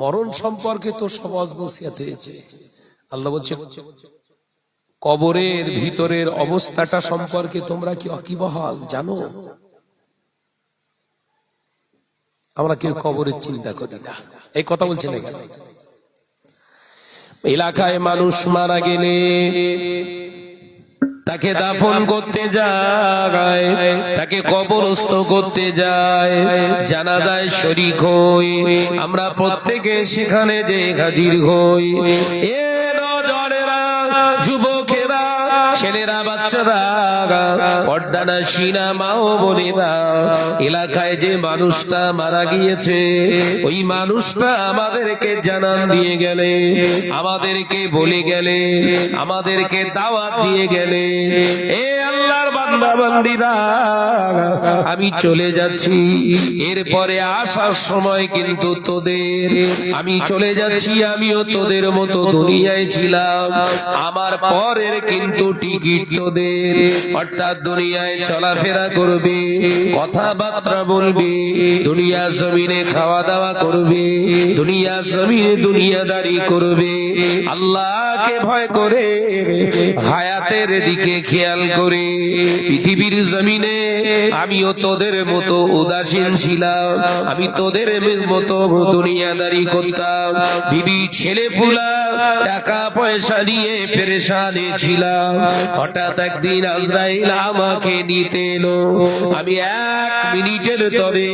মরণ সম্পর্কে তো সমাজ নসিহাত হয়েছে আল্লাহ বলছে, কবরের ভিতরের অবস্থাটা সম্পর্কে তোমরা কি অকিবহাল জানো? আমরা কেউ কবরের চিন্তা করি না। এই কথা বলছি না এলাকায় মানুষ মারা গেলে তাকে দাফন করতে যায় তাকে কবরস্থ করতে যায় জানা যায় শরিক হই আমরা প্রত্যেকে সেখানে যে হাজির হই। এ নজরেরা যুবকেরা, ছেলেরা, বাচ্চারা পর্দানা সিনা মাও এলাকায় যে মানুষটা মারা গিয়েছে, ওই মানুষটা আমাদেরকে জানান দিয়ে গেলে, আমাদেরকে বলে গেলে, আমাদেরকে দাওয়াত দিয়ে গেলে, এ আল্লাহর আমি চলে যাচ্ছি, এরপরে আসার সময় কিন্তু তোদের, আমি চলে যাচ্ছি, আমিও তোদের মতো দুনিয়ায় ছিলাম আমার পরের কিন্তু টিকিট তোদের। অর্থাৎ দুনিয়ায় চলাফেরা করবে, কথাবার্তা বলবে, দুনিয়া জমিনে খাওয়া দাওয়া করবে, দুনিয়া জমিনে দুনিয়াদারি করবে। আল্লাহকে ভয় করে হায়াতের দিকে খেয়াল করে। পৃথিবীর জমিনে আমিও তোদের মতো উদাসীন ছিলাম, আমি তোদের মতো দুনিয়াদারি করতাম। বিবি ছেলে পুলা টাকা পয়সা নিয়ে পেরেশানে ছিলাম। হঠাৎ একদিন আজরাইল আমাকে নিতে এলো। আমি এক মিনিটের তরে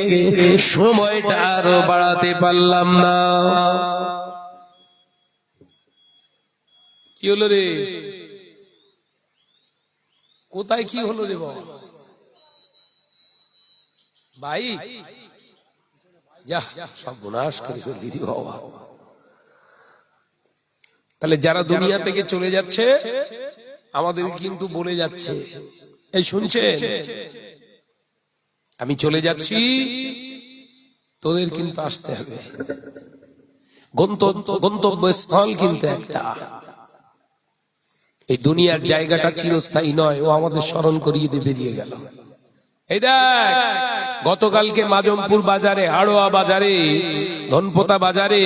সময়টা আরও বাড়াতে পারলাম না। কি হলো রে? কোথায় কি হলো রে বাবা? ভাই? যা, সব গুনাশ করে দিদি বাবা। তাহলে যারা দুনিয়া থেকে চলে যাচ্ছে আমাদের কিন্তু বলে যাচ্ছে। এই শুনছেন? আমি চলে যাচ্ছি তোদের কিন্তু আসতে হবে। গন্তব্য গন্তব্যস্থল কিন্তু একটা। এই দুনিয়ার জায়গাটা চিরস্থায়ী নয় ও আমাদের স্মরণ করিয়ে দিয়ে বেরিয়ে গেল। এই দেখ গতকালকে মাজমপুর বাজারে হাড়োয়া বাজারে ধনপোতা বাজারে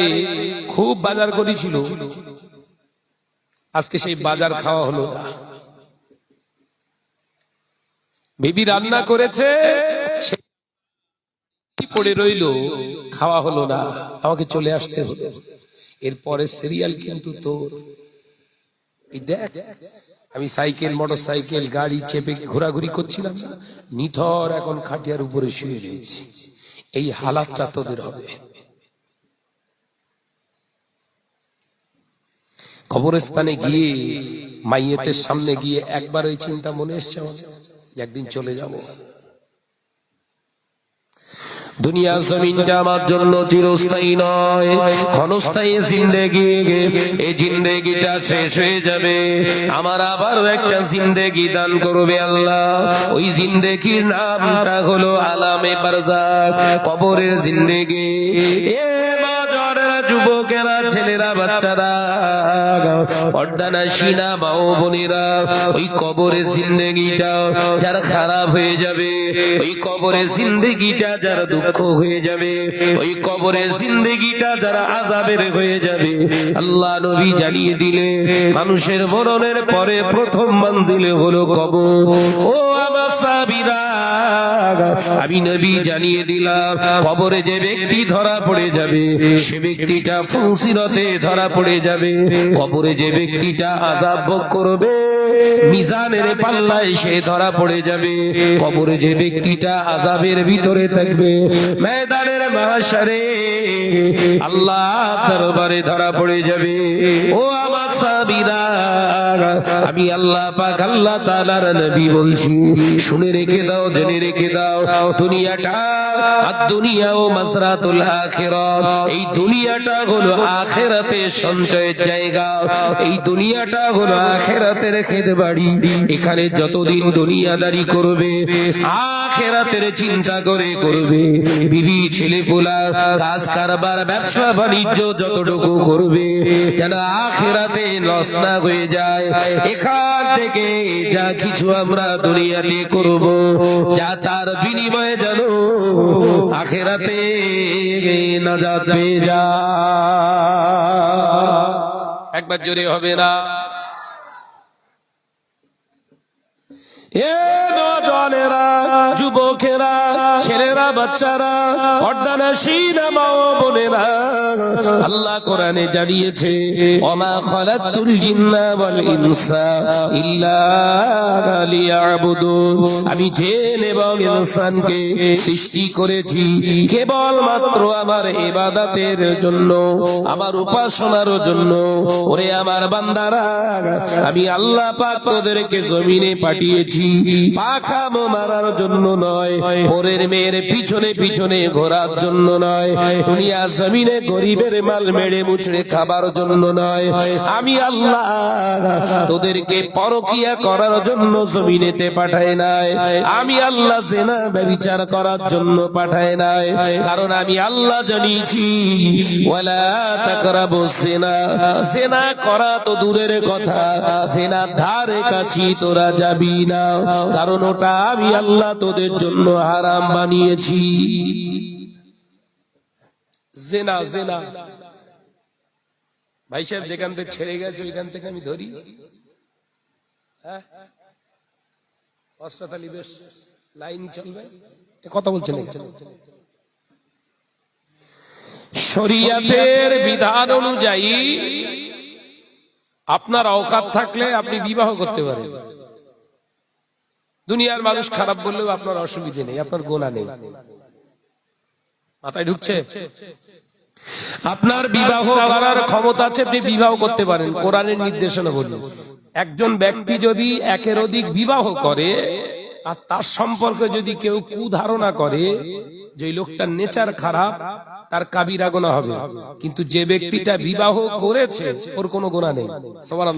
খুব বাজার করেছিল। আজকে সেই বাজার খাওয়া হলো না। বেবি রান্না করেছে পড়ে রইল খাওয়া হলো না। আমাকে চলে আসতে হলো। এরপরে সিরিয়াল কিন্তু তোর। দেখ আমি সাইকেল মোটর সাইকেল গাড়ি চেপে ঘোরাঘুরি করছিলাম নিথর এখন খাটিয়ার উপরে শুয়ে রয়েছি। এই হালাতটা তোদের হবে। কবরস্থানে গিয়ে মাইয়েতের সামনে গিয়ে একবার ওই চিন্তা মনে এসছে একদিন চলে যাব। দুনিয়া জমিনটা আমার জন্য চিরস্থায়ী নয়। ক্ষণস্থায়ী জিন্দেগি। এই জিন্দেগিটা শেষ হয়ে যাবে। আমার আবারও একটা জিন্দেগি দান করবে আল্লাহ। ওই জিন্দেগির নামটা হলো আলামে বারজাক কবরের জিন্দেগি। এ বাজারেরা যুবকেরা, ছেলেরা, বাচ্চারা পর্দানা সিনা মাও বোনেরা, ওই কবরের জিন্দেগিটা যারা খারাপ হয়ে যাবে, ওই কবরের জিন্দেগিটা যারা দুঃখ হয়ে যাবে। ওই কবরের জিন্দেগিটা যারা আজাবের হয়ে যাবে। আল্লাহ নবী জানিয়ে দিলে মানুষের মরণের পরে প্রথম মঞ্জিলে হলো কবর। ও আমার সাবিরা আমি নবী জানিয়ে দিলাম, কবরে যে ব্যক্তি ধরা পড়ে যাবে, সে ব্যক্তিটা ফুসিরতে ধরা পড়ে যাবে। কবরে যে ব্যক্তিটা আজাব ভোগ করবে, মিজানের পাল্লায় সে ধরা পড়ে যাবে। কবরে যে ব্যক্তিটা আজাবের ভিতরে থাকবে ময়দানের মহাশারে আল্লাহ দরবারে ধরা পড়ে যাবে। ও আমার সাবিরা আমি আল্লাহ পাক আল্লাহ তাআলার নবী বলছি, শুনে রেখে দাও, জেনে রেখে দাও, দুনিয়াটা আর দুনিয়া ও মাসরাতুল আখিরাত। এই দুনিয়াটা হলো আখিরাতের সঞ্চয়ের জায়গা। এই দুনিয়াটা হলো আখিরাতের খেদ বাড়ি এখানে যতদিন দুনিয়াদারি করবে, আখিরাতের চিন্তা করে করবে। বিবি ছেলে পোলা কাজ কারবার, ব্যবসা বাণিজ্য যতটুকু করবে, যেন আখেরাতে লস না হয়ে যায়। এখান থেকে যা কিছু আমরা দুনিয়াতে করব, যা তার বিনিময়ে যেন আখেরাতে নাজাত পেয়ে যা একবার জোরে হবে না। যুবকেরা, ছেলেরা, বাচ্চারা বোনেরা, আল্লাহ কোরআনে জানিয়েছে, ওমা খালাতুল জিন্না ওয়াল ইনসা ইল্লা আমি জিন এবং ইনসানকে সৃষ্টি করেছি কেবল মাত্র আমার ইবাদতের জন্য, আমার উপাসনার জন্য। ওরে আমার বান্দারা, আমি আল্লাহ পাক তোদেরকে জমিনে পাঠিয়েছি পাখামো মারার জন্য নয়, পরের মেয়ের পিছনে পিছনে ঘোরার জন্য নয়, দুনিয়া জমিনে গরিবের মাল মেরে মুচড়ে খাবার জন্য নয়। আমি আল্লাহ তোদেরকে পরকিয়া করার জন্য জমিনেতে পাঠায় নাই। আমি আল্লাহ জেনা ব্যবিচার করার জন্য পাঠায় নাই। কারণ আমি আল্লাহ জানিয়েছি, ওয়ালা তাকরাবু জেনা। জেনা করা তো দূরের কথা জেনা ধারে কাছি তোরা যাবি না। কারণ ওটা আমি আল্লাহ তোদের জন্য হারাম বানিয়েছি। জেনা জেনা। ভাই সাহেব, যেখান থেকে ছেড়ে গেছে, ওইখান থেকে আমি ধরি। হ্যাঁ? বিধান অনুযায়ী আপনার অকাত থাকলে আপনি বিবাহ করতে পারেন। দুনিয়ার মানুষ খারাপ বললেও আপনার অসুবিধে নেই, আপনার গোনা নেই। মাথায় ঢুকছে? আপনার বিবাহ করার ক্ষমতা আছে, আপনি বিবাহ করতে পারেন, কোরআনের নির্দেশনা বলি। একজন ব্যক্তি যদি একের অধিক বিবাহ করে, আর তার সম্পর্কে যদি কেউ কুধারণা করে, যে লোকটার নেচার খারাপ, তার কাবিরা গোনা হবে। কিন্তু যে ব্যক্তিটা বিবাহ করেছে, ওর কোনো গোনা নেই। সবার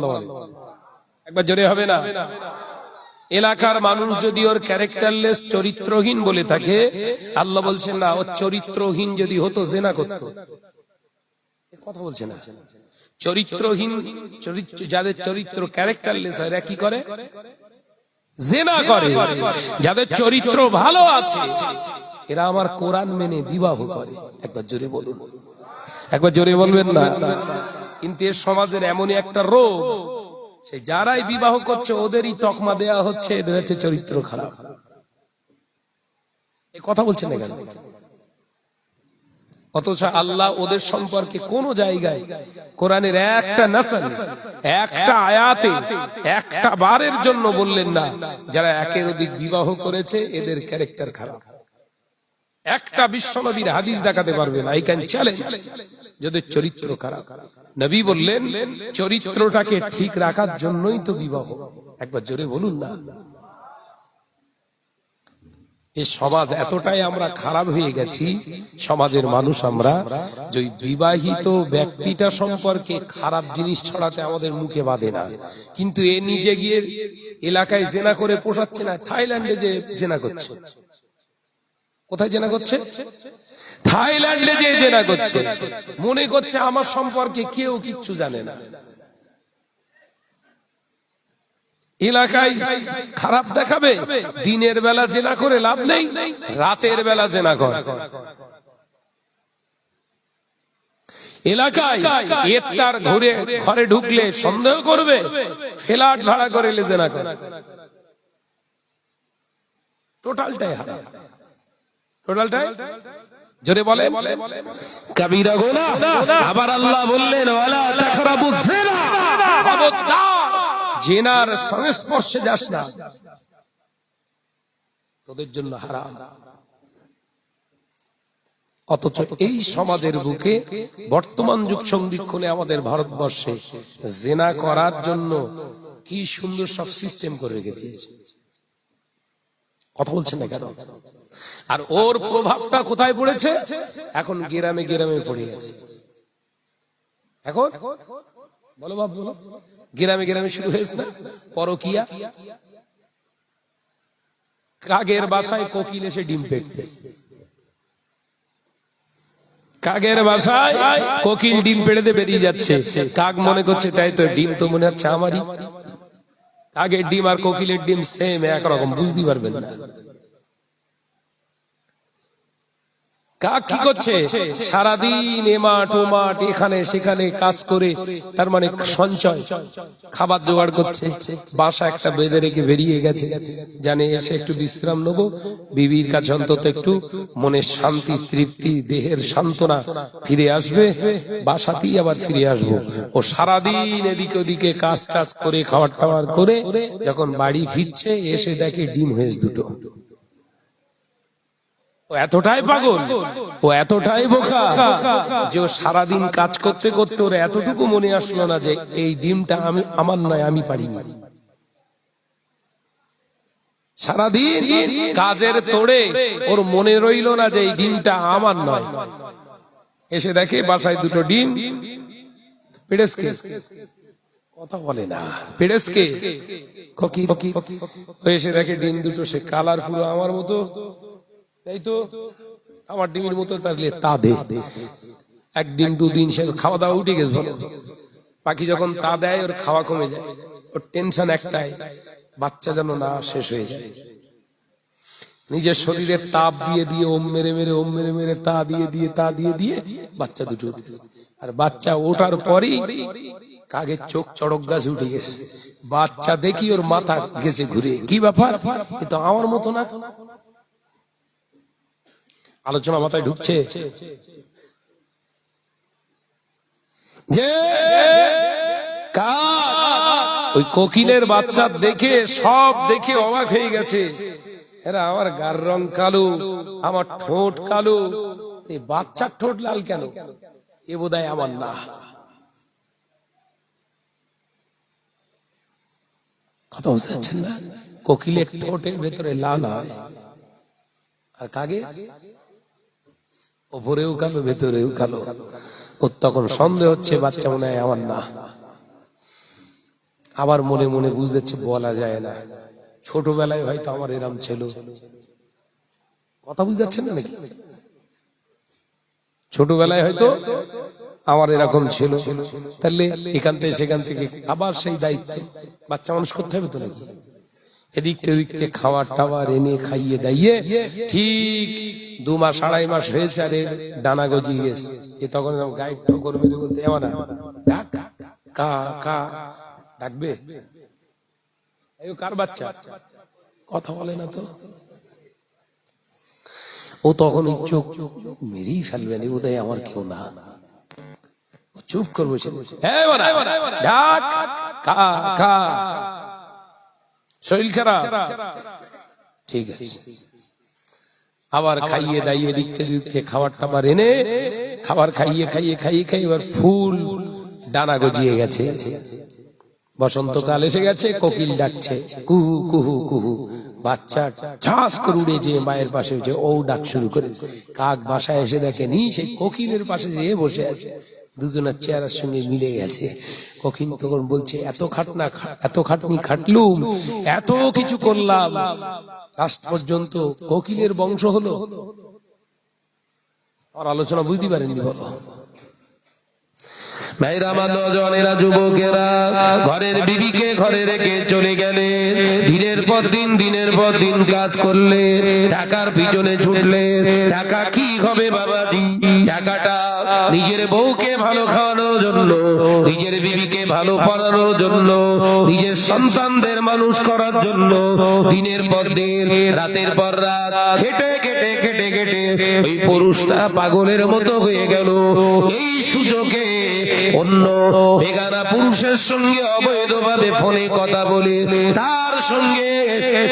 একবার জোরে হবে না? এলাকার মানুষ যদি ওর ক্যারেক্টারলেস চরিত্রহীন বলে থাকে, আল্লাহ বলছেন, না ওর চরিত্রহীন যদি হতো, জেনা করত। কথা বলছে না। চরিত্রহীন, চরিত্র, যাদের চরিত্র ক্যারেক্টারলেস হয়, এরা কি করে? জেনা করে। যাদের চরিত্র ভালো আছে, এরা আমার কোরআন মেনে বিবাহ করে। একবার জোরে বলুন। একবার জোরে বলবেন না। কিন্তু এর সমাজের এমনই একটা রোগ সেই যারাই বিবাহ করছে, ওদেরই তকমা দেয়া হচ্ছে, এদের হচ্ছে চরিত্র খারাপ। এই কথা বলছেন অথচ আল্লাহ ওদের সম্পর্কে কোন জায়গায় কোরআনের একটা নাসল, একটা আয়াতে, একটা বারের জন্য বললেন না, যারা একের অধিক বিবাহ করেছে, এদের ক্যারেক্টার খারাপ। একটা বিশ্বনবীর হাদিস দেখাতে পারবে না, এই ক্যান চ্যালেঞ্জ যদি চরিত্র খারাপ। নবী বললেন, চরিত্রটাকে ঠিক রাখার জন্যই তো বিবাহ। একবার জোরে বলুন না। এই সমাজ এতটাই আমরা খারাপ হয়ে গেছি, সমাজের মানুষ আমরা, যে বিবাহিত ব্যক্তিটা সম্পর্কে খারাপ জিনিস ছড়াতে আমাদের মুখে বাঁধে না। কিন্তু এ নিজে গিয়ে এলাকায় জেনা করে পোষাচ্ছে না, থাইল্যান্ডে যে জেনা করছে। কোথায় জেনা করছে? থাইল্যান্ডে যে জেনা করছে, মনে করছে আমার সম্পর্কে কেউ কিচ্ছু জানে না। এলাকায় খারাপ দেখাবে, দিনের বেলা জেনা করে লাভ নেই, রাতের বেলা জেনা কর। এলাকায় এর ঘুরে ঘরে ঢুকলে সন্দেহ করবে ফ্ল্যাট ভাড়া করে জেনা করে। টোটালটাই হারাম। টোটালটাই? জোরে বলে। কবিরা গোনা। আবার আল্লাহ বললেন ওয়ালা তাকরাবু জিনা খবরদার জেনার সংস্পর্শে যাস না তোদের জন্য হারাম অথচ এই সমাজের বুকে বর্তমান যুগ সন্ধিক্ষণে আমাদের ভারতবর্ষে জেনা করার জন্য কি সুন্দর সব সিস্টেম করে রেখে দিয়েছে কথা বলছেন না কেন? আর ওর প্রভাবটা কোথায় পড়েছে? এখন গ্রামে গ্রামে পড়ে গেছে এখন? বলো বাপ, বলো। গ্রামে গ্রামে শুরু হয়েছে না? পরকিয়া? কাগের বাসায় কোকিল এসে ডিম পেটতে কাকের বাসায় কোকিল ডিম পেড়েতে বেরিয়ে যাচ্ছে। কাক মনে করছে, তাই তো ডিম তো মনে হচ্ছে আমারই। কাকের ডিম আর কোকিলের ডিম সেম একরকম বুঝতে পারবেন না। কাক কি করছে? সারাদিন এমাট ওমাট এখানে সেখানে কাজ করে তার মানে সঞ্চয়। খাবার জোগাড় করছে বাসা একটা বেঁধে রেখে বেরিয়ে গেছে। জানে এসে একটু বিশ্রাম নেব। বিবির কাছে অন্তত একটু মনের শান্তি তৃপ্তি দেহের সান্ত্বনা ফিরে আসবে। বাসাতেই আবার ফিরে আসব। ও সারাদিন এদিকে ওদিকে কাজ টাজ করে খাবার টাবার করে যখন বাড়ি ফিরছে এসে দেখে ডিম হয়েছে দুটো। এতটাই পাগল, ও এতটাই বোকা যে সারাদিন কাজ করতে করতে ওর এতটুকু মনে আসলো না যে এই ডিমটা আমি, আমার নয়, আমি পারিনি। সারাদিন কাজের তোড়ে ওর মনে রইল না যে এই ডিমটা আমার নয়। এসে দেখে বাসায় দুটো ডিম। পেড়েসকে কথা বলে না। পেড়েসকে এসে দেখে ডিম দুটো সে কালারফুল আমার মতো। তাই তো আমার ডিমের মতো তাহলে তা দে। একদিন দুদিন সে খাওয়া দাওয়া উঠে গেছে পাখি যখন তা দেয় ওর খাওয়া কমে যায়। ওর টেনশন একটাই বাচ্চা যেন না শেষ হয়ে যায়। নিজের শরীরে তাপ দিয়ে দিয়ে ওম মেরে মেরে ওম মেরে মেরে তা দিয়ে দিয়ে তা দিয়ে দিয়ে বাচ্চা দুটো আর বাচ্চা ওঠার পরই কাগের চোখ চড়ক গাছ উঠে গেছে বাচ্চা দেখি ওর মাথা গেছে ঘুরে। কি ব্যাপার? আমার মতো না। আলোচনা মাথায় ঢুকছে। যে ওই কোকিলের বাচ্চা দেখে, সব দেখে অবাক হয়ে গেছে। এরা আমার গার রং কালো, আমার ঠোঁট কালো। এই বাচ্চার ঠোঁট লাল কেন? এ বোধহয় আমার না। কথা বুঝতে পারছেন না? কোকিলের ঠোঁটের ভেতরে লাল আর কাগে ওপরেও কালো, ভেতরেও কালো। ওর তখন সন্দেহ হচ্ছে, বাচ্চা মনে হয় আমার না। আবার মনে মনে বুঝতেছে বলা যায় না। ছোটবেলায় হয়তো আমার এরাম ছিল। কথা বুঝতে পারছেন না নাকি? ছোটবেলায় হয়তো আমার এরকম ছিল। তাহলে এখান থেকে সেখান থেকে আবার সেই দায়িত্ব। বাচ্চা মানুষ করতে হবে তো নাকি? এদিক থেকে খাবার টাবার এনে খাইয়ে দাইয়ে ঠিক দু মাস, আড়াই মাস হয়েছে আর ডানা গজিয়ে গেছে। তখন গায়ে ঠোকর মেরে বলতে ডাকবে? কার বাচ্চা? কথা বলে না তো। ও তখন চোখ মেরেই ফেলবে না বোধহয় আমার কেউ না। চুপ করব হ্যাঁ ডাক, কা কা শরীর খারাপ? ঠিক আছে। আবার খাইয়ে দাইয়ে দিক থেকে দিক থেকে খাবার টাবার এনে খাবার খাইয়ে খাইয়ে খাইয়ে খাইয়ে এবার ফুল ডানা গজিয়ে গেছে। বসন্তকাল এসে গেছে কোকিল ডাকছে। কুহু কুহু কুহু। বাচ্চা ঝাঁস করে উড়ে যে মায়ের পাশে যে ও ডাক শুরু করেছে। কাক বাসায় এসে দেখেনি সেই কোকিলের পাশে যে বসে আছে। দুজনের চেহারার সঙ্গে মিলে গেছে। কোকিল তখন বলছে, এত খাটনা, এত খাটনি খাটলুম, এত কিছু করলাম। লাস্ট পর্যন্ত কোকিলের বংশ হলো। আর আলোচনা বুঝতে পারেননি বলো। ভাইরা আমার নজনেরা যুবকেরা, ঘরের ঘরে রেখে চলে দিনের পর দিন, দিনের পর দিন কাজ পিছনে কি হবে বাবাজি? নিজের বউকে ভালো খাওয়ানোর জন্য, নিজের বিবিকে ভালো পড়ানোর জন্য, নিজের সন্তানদের মানুষ করার জন্য, দিনের পর দিন, রাতের পর রাত, খেটে খেটে খেটে খেটে, ওই পুরুষটা পাগলের মতো হয়ে গেল। এই সুযোগে অন্য বেগানা পুরুষের সঙ্গে অবৈধভাবে ফোনে কথা বলে তার সঙ্গে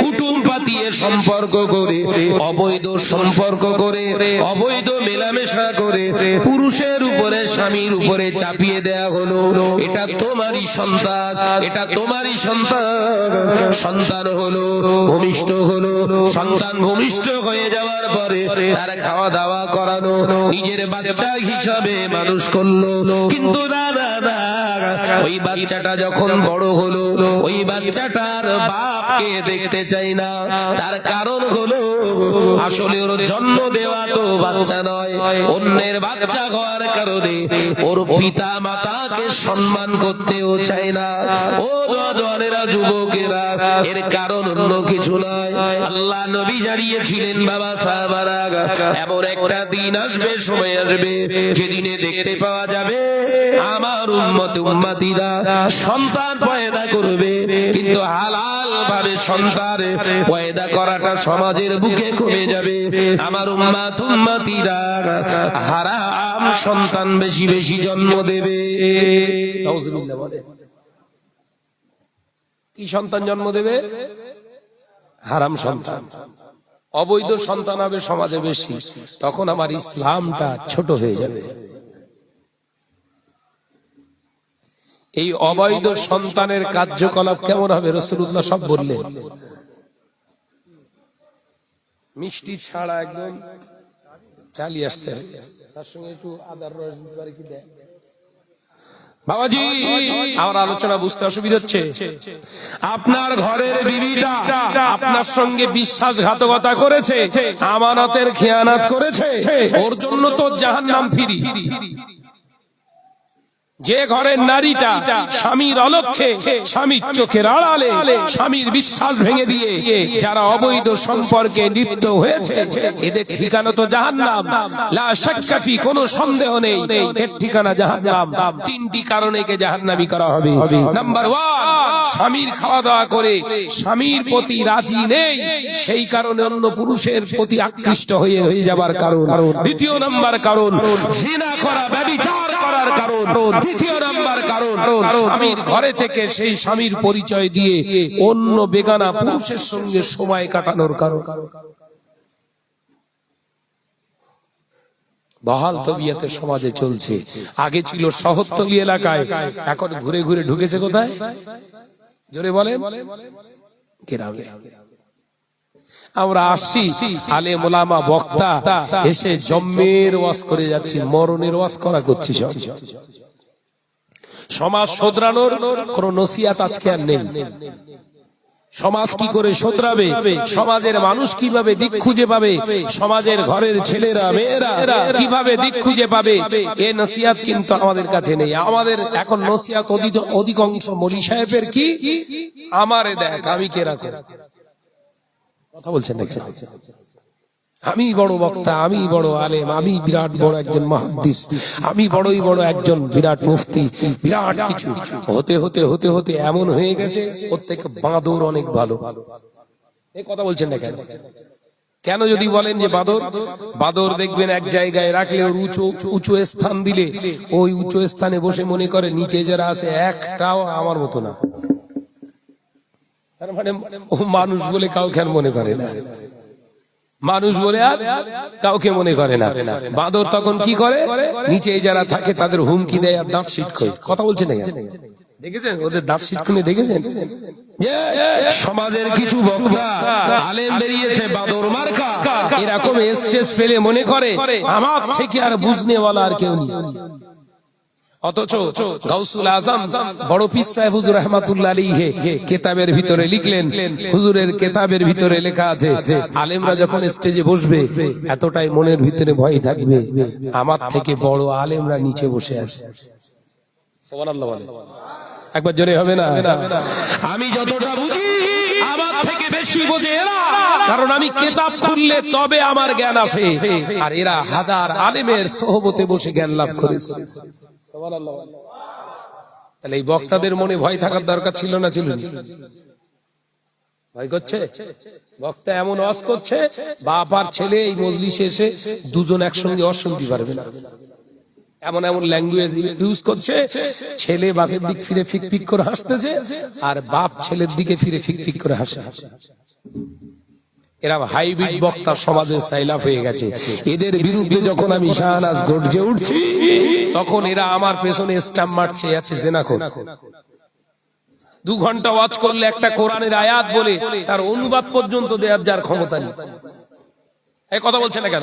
কুটুম পাতিয়ে সম্পর্ক করে অবৈধ সম্পর্ক করে অবৈধ মেলামেশা করে পুরুষের উপরে স্বামীর উপরে চাপিয়ে দেয়া হলো। এটা তোমারই সন্তান এটা তোমারই সন্তান। সন্তান হলো ভূমিষ্ঠ হলো। সন্তান ভূমিষ্ঠ হয়ে যাওয়ার পরে তার খাওয়া দাওয়া করানো নিজের বাচ্চা হিসাবে মানুষ করল। কিন্তু ওই বাচ্চাটা যখন বড় হলো, ওই বাচ্চাটার বাপকে দেখতে চাই না। তার কারণ হলো, আসলে ওর জন্ম দেওয়া তো বাচ্চা নয়, অন্যের বাচ্চা হওয়ার কারণে ওর পিতা মাতাকে সম্মান করতেও চায় না। ও নজনেরা যুবকেরা, এর কারণ অন্য কিছু নয়। আল্লাহ নবী জানিয়েছিলেন, বাবা সাহাবারা, এমন একটা দিন আসবে, সময় আসবে, যেদিনে দেখতে পাওয়া যাবে আমার উম্মত উম্মাতিরা সন্তান পয়দা করবে, কিন্তু হালাল ভাবে সন্তান পয়দা করাটা সমাজের বুকে কমে যাবে। আমার উম্মাত উম্মাতিরা হারাম সন্তান বেশি বেশি জন্ম দেবে। বলে। কি সন্তান জন্ম দেবে? হারাম সন্তান। অবৈধ সন্তান হবে সমাজে বেশি। তখন আমার ইসলামটা ছোট হয়ে যাবে। এই অবৈধ সন্তানের কার্যকলাপ কেমন হবে? রসুল্লাহ সব বললেন। মিষ্টি ছাড়া একদম চালিয়ে আসতে তার সঙ্গে একটু আদার রস দিতে পারে কি বাবাজি, আমার আলোচনা বুঝতে অসুবিধা হচ্ছে। আপনার ঘরের বিবিটা আপনার সঙ্গে বিশ্বাসঘাতকতা করেছে, আমানতের খেয়ানাত করেছে, ওর জন্য তো জাহান্নাম ফিরি। যে ঘরের নারীটা স্বামীর অলক্ষে, স্বামীর চোখের আড়ালে, স্বামীর বিশ্বাস ভেঙে দিয়ে যারা অবৈধ সম্পর্কে লিপ্ত হয়েছে, এদের ঠিকানা তো জাহান্নাম। লা শাক্কাফি কোনো সন্দেহ নেই, এর ঠিকানা জাহান্নাম। তিনটি কারণে কে জাহান্নামি করা হবে। নাম্বার ওয়ান স্বামীর খাওয়া দাওয়া করে স্বামীর প্রতি রাজি নেই, সেই কারণে অন্য পুরুষের প্রতি আকৃষ্ট হয়ে হয়ে যাবার কারণ। দ্বিতীয় নাম্বার কারণ, জিনা করা ব্যবিচার করার কারণ। দ্বিতীয় নাম্বার কারণ। স্বামীর ঘরে থেকে সেই স্বামীর পরিচয় দিয়ে অন্য বেগানা পুরুষের সঙ্গে সময় কাটানোর কারণ। বহাল তবিয়াতে সমাজে চলছে। আগে ছিল শহরতলি এলাকায় এখন ঘুরে ঘুরে ঢুকেছে কোথায়? জোরে বলে গ্রামে। আমরা আসছি আলে মোলামা বক্তা এসে জম্মের ওয়াজ করে যাচ্ছি মরণের ওয়াজ করা করছি সব। সমাজ শোধরানোর কোন নসিয়াত আজকে আর নেই। সমাজ কি করে শোধরাবে? সমাজের মানুষ কীভাবে দিক খুঁজে পাবে? সমাজের ঘরের ছেলেরা, মেয়েরা কীভাবে দিক খুঁজে পাবে? এ নসিয়াত কিন্তু আমাদের কাছে নেই। আমাদের এখন নসিয়াত অধিক- অধিকাংশ মলি সাহেবের কি? আমারে দেখ, আমি কে রাখো কথা বলছেন নাকি? আমি বড় বক্তা, আমি বড় আলেম, আমি বিরাট বড় একজন মহাদ্দিস, আমি বড়ই বড় একজন বিরাট মুফতি, বিরাট কিছু। হতে হতে হতে হতে এমন হয়ে গেছে থেকে বাঁদর অনেক ভালো। এই কথা বলছেন না কেন? কেন যদি বলেন যে বাদর? বাদর দেখবেন এক জায়গায় রাখলে ওর উঁচু উঁচু স্থান দিলে, ওই উঁচু স্থানে বসে মনে করে, নিচে যারা আছে, একটাও আমার মতো না। তার মানে ও মানুষ বলে কাউকে মনে করে না। মানুষ বলে আর কাউকে মনে করে না। বাদর তখন কি করে? নিচে যারা থাকে তাদের হুমকি দেয় আর দাঁত সিট কথা বলছে না দেখেছেন? ওদের দাঁত সিট দেখেছেন? সমাজের কিছু আলেম বেরিয়েছে এরকম মনে করে, আমার থেকে আর বুঝনে বলা আর কেউ নেই। অথচ আজম, বড় পিস সাহেব হুজুর রহমাতুল্লাহ কেতাবের ভিতরে লিখলেন, হুজুরের কেতাবের ভিতরে লেখা আছে, আলেমরা যখন স্টেজে বসবে, এতটাই মনের ভিতরে ভয় থাকবে, আমার থেকে বড় আলেমরা নিচে বসে আছে। সুবহানাল্লাহ একবার জোরে হবে না? আমি যতটা বুঝি, আমার থেকে বেশি বোঝে এরা, কারণ আমি কেতাব খুললে তবে আমার জ্ঞান আসে, আর এরা হাজার আলেমের সহবতে বসে জ্ঞান লাভ করেছে। তাহলে এই বক্তাদের মনে ভয় থাকার দরকার ছিল না ছিল? ভয় করছে? বক্তা এমন অস করছে, বাপ আর ছেলে এই মজলিসে এসে দুজন একসঙ্গে অস শুনতে পারবে না। এমন এমন ল্যাঙ্গুয়েজ ইউজ করছে, ছেলে বাপের দিক ফিরে ফিক ফিক করে হাসতেছে, আর বাপ ছেলের দিকে ফিরে ফিক ফিক করে হাসে। এরা হাইব্রিড বক্তা সমাজের সাইলাফ হয়ে গেছে। এদের বিরুদ্ধে যখন আমি শাহনাজ গর্জে উঠছি, তখন এরা আমার পেছনে স্টাম্প মারছে যাচ্ছে জেনাখোর দু ঘণ্টা ওয়াচ করলে একটা কোরআনের আয়াত বলে তার অনুবাদ পর্যন্ত দেওয়ার যার ক্ষমতা নেই। কথা বলছে না কেন?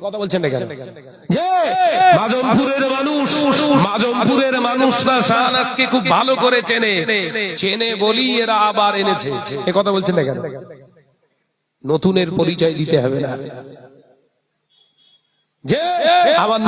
কথা বলছেন না কেন? যে মাদমপুরের মানুষ। মাদমপুরের মানুষরা শাহনাজকে খুব ভালো করে চেনে। চেনে বলি এরা আবার এনেছে। এ কথা বলছেন না কেন? নতুনের পরিচয় দিতে হবে না। যে আমার